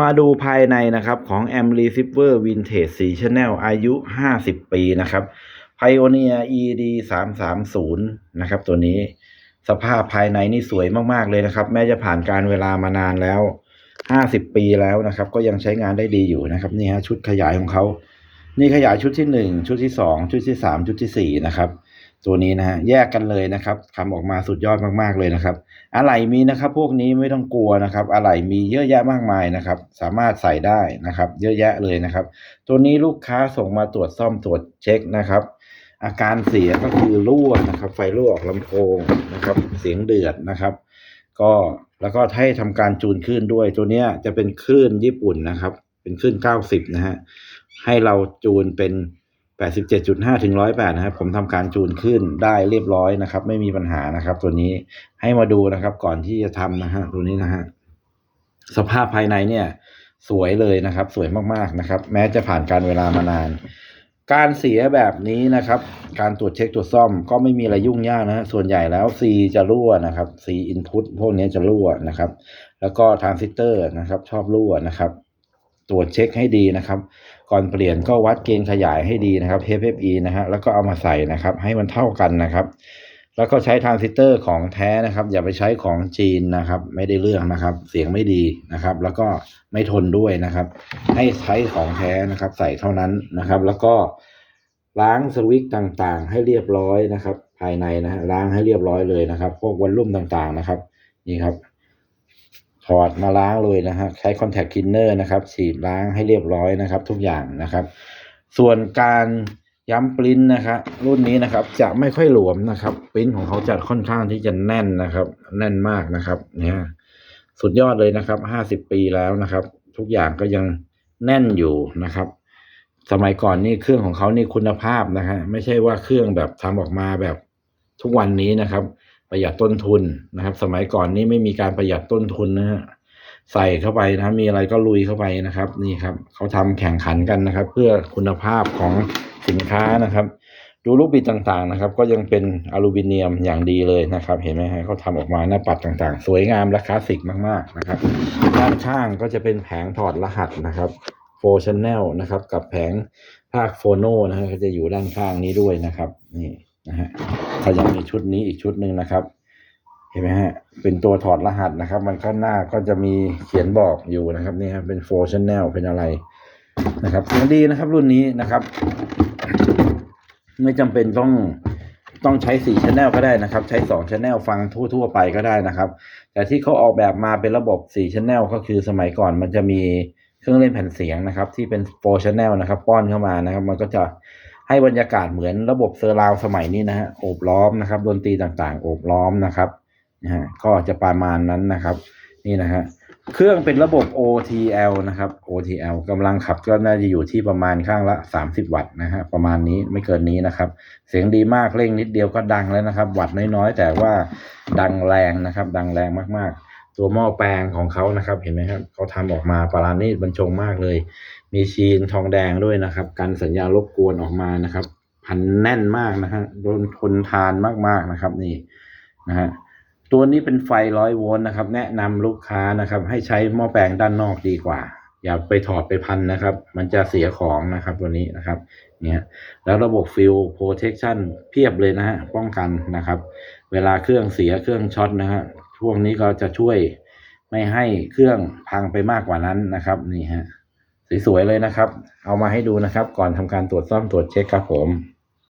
มาดูภายในนะครับของ a m Receiver Vintage 4 Channel อายุ 50 ปีนะครับ Pioneer ED 330นะครับ ตัวนี้สภาพภายในนี่สวยมาก ๆ เลยนะครับ แม้จะผ่านการเวลามานานแล้ว 50 ปีแล้วนะครับ ก็ยังใช้งานได้ดีอยู่นะครับนี่ฮะชุดขยายของเขา นี่ขยายชุดที่ 1 ชุดที่ 2 ชุดที่ 3 ชุดทีสี่4นะครับ ตัวนี้นะฮะแยกกันเลยนะครับทำออกมาสุดยอดมากๆเลยนะครับ อะไหล่มีนะครับ พวกนี้ไม่ต้องกลัวนะครับ อะไหล่มีเยอะแยะมากมายนะครับ สามารถใส่ได้นะครับ เยอะแยะเลยนะครับ ตัวนี้ลูกค้าส่งมาตรวจซ่อมตรวจเช็คนะครับ อาการเสียก็คือรั่วนะครับ ไฟรั่วออกลำโพงนะครับ เสียงเดือดนะครับ ก็แล้วก็ให้ทำการจูนคลื่นด้วย ตัวเนี้ยจะเป็นคลื่นญี่ปุ่นนะครับ เป็นคลื่น 90 นะฮะให้เราจูนเป็น 87.5 ถึง 108 นะครับ ผมทำการจูนขึ้นได้เรียบร้อยนะครับ ไม่มีปัญหานะครับ ตัวนี้ให้มาดูนะครับ ก่อนที่จะทำนะฮะตัวนี้นะฮะสภาพภายในเนี่ย สวยเลยนะครับ สวยมากๆนะครับ แม้จะผ่านการเวลามานาน การเสียแบบนี้นะครับ การตรวจเช็คตรวจซ่อมก็ไม่มีอะไรยุ่งยากนะฮะส่วนใหญ่แล้ว C จะรั่วนะครับ C input พวกนี้จะรั่วนะครับ แล้วก็ทรานซิสเตอร์นะครับ ชอบรั่วนะครับ ตรวจเช็คให้ดีนะครับ ก่อนเปลี่ยนก็วัดเกณฑ์ขยายให้ดีนะครับ HFE นะฮะแล้วก็เอามาใส่นะครับ ให้มันเท่ากันนะครับ แล้วก็ใช้ทรานซิสเตอร์ของแท้นะครับ อย่าไปใช้ของจีนนะครับ ไม่ได้เรื่องนะครับ เสียงไม่ดีนะครับ แล้วก็ไม่ทนด้วยนะครับ ให้ใช้ของแท้นะครับ ใส่เท่านั้นนะครับ แล้วก็ล้างสวิตช์ต่างๆ ให้เรียบร้อยนะครับ ภายในนะฮะล้างให้เรียบร้อยเลยนะครับ พวกวอลลุ่มต่างๆนะครับ นี่ครับ ถอดมาล้างเลยนะฮะใช้คอนแทคคินเนอร์นะครับฉีดล้างให้เรียบร้อยนะครับ ทุกอย่างนะครับ ส่วนการย้ำปริ้นนะครับรุ่นนี้นะครับจะไม่ค่อยหลวมนะครับปริ้นของเขาจะค่อนข้างที่จะแน่นนะครับ แน่นมากนะครับ เนี่ยสุดยอดเลยนะครับห้าสิบปีแล้วนะครับ ทุกอย่างก็ยังแน่นอยู่นะครับ สมัยก่อนนี่เครื่องของเขานี่คุณภาพนะฮะไม่ใช่ว่าเครื่องแบบทำออกมาแบบทุกวันนี้นะครับ ประหยัดต้นทุนนะครับ สมัยก่อนนี่ไม่มีการประหยัดต้นทุนนะฮะใส่เข้าไปนะมีอะไรก็ลุยเข้าไปนะครับ นี่ครับเขาทำแข่งขันกันนะครับ เพื่อคุณภาพของสินค้านะครับ ดูลูกบิดต่างๆนะครับ ก็ยังเป็นอลูมิเนียมอย่างดีเลยนะครับ เห็นไหมฮะเขาทำออกมาหน้าปัดต่างๆ สวยงามและคลาสสิกมากๆนะครับ ด้านข้างก็จะเป็นแผงถอดรหัสนะครับโฟชันแนลนะครับ กับแผงภาคโฟโนนะฮะก็จะอยู่ด้านข้างนี้ด้วยนะครับ นี่ นะฮะเขายังมีชุดนี้อีกชุดหนึ่งนะครับ เห็นไหมฮะ เป็นตัวถอดรหัสนะครับ มันข้างหน้าก็จะมีเขียนบอกอยู่นะครับนี่ครับเป็นโฟชันแนลเป็นอะไรนะครับเสียงดีนะครับรุ่นนี้นะครับ ไม่จำเป็นต้องต้องใช้สี่ชแนลก็ได้นะครับ ใช้สองชแนลฟังทั่ว ๆ ไปก็ได้นะครับ แต่ที่เขาออกแบบมาเป็นระบบสี่ชแนลก็คือสมัยก่อนมันจะมีเครื่องเล่นแผ่นเสียงนะครับ ที่เป็นโฟชแนลนะครับ ป้อนเข้ามานะครับ มันก็จะ ให้บรรยากาศเหมือนระบบเซอร์ราวสมัยนี้นะฮะโอบล้อมนะครับดนตรีต่างๆ โอบล้อมนะครับนะฮะก็จะประมาณนั้นนะครับ นี่นะฮะเครื่องเป็นระบบ OTL นะครับ OTL กำลังขับก็น่าจะอยู่ที่ประมาณข้างละ 30 วัตต์นะฮะประมาณนี้ไม่เกินนี้นะครับ เสียงดีมากเร่งนิดเดียวก็ดังแล้วนะครับ วัตต์น้อยๆ แต่ว่าดังแรงนะครับ ดังแรงมากๆ ตัวหม้อแปลงของเขานะครับ เห็นไหมครับเขาทำออกมาปราณีตบรรจงมากเลย มีชีนทองแดงด้วยนะครับ กันสัญญาณรบกวนออกมานะครับ พันแน่นมากนะฮะโดนทนทานมากๆนะครับนี่นะฮะตัวนี้เป็นไฟร้อยโวลต์นะครับ แนะนำลูกค้านะครับ ให้ใช้หม้อแปลงด้านนอกดีกว่า อย่าไปถอดไปพันนะครับ มันจะเสียของนะครับตัวนี้นะครับเนี่ยแล้วระบบฟิลโปรเทคชั่นเพียบเลยนะฮะป้องกันนะครับ เวลาเครื่องเสียเครื่องช็อตนะฮะ พวกนี้ก็จะช่วยไม่ให้เครื่องพังไปมากกว่านั้นนะครับ นี่ฮะสวยๆเลยนะครับ เอามาให้ดูนะครับ ก่อนทำการตรวจซ่อมตรวจเช็คครับผม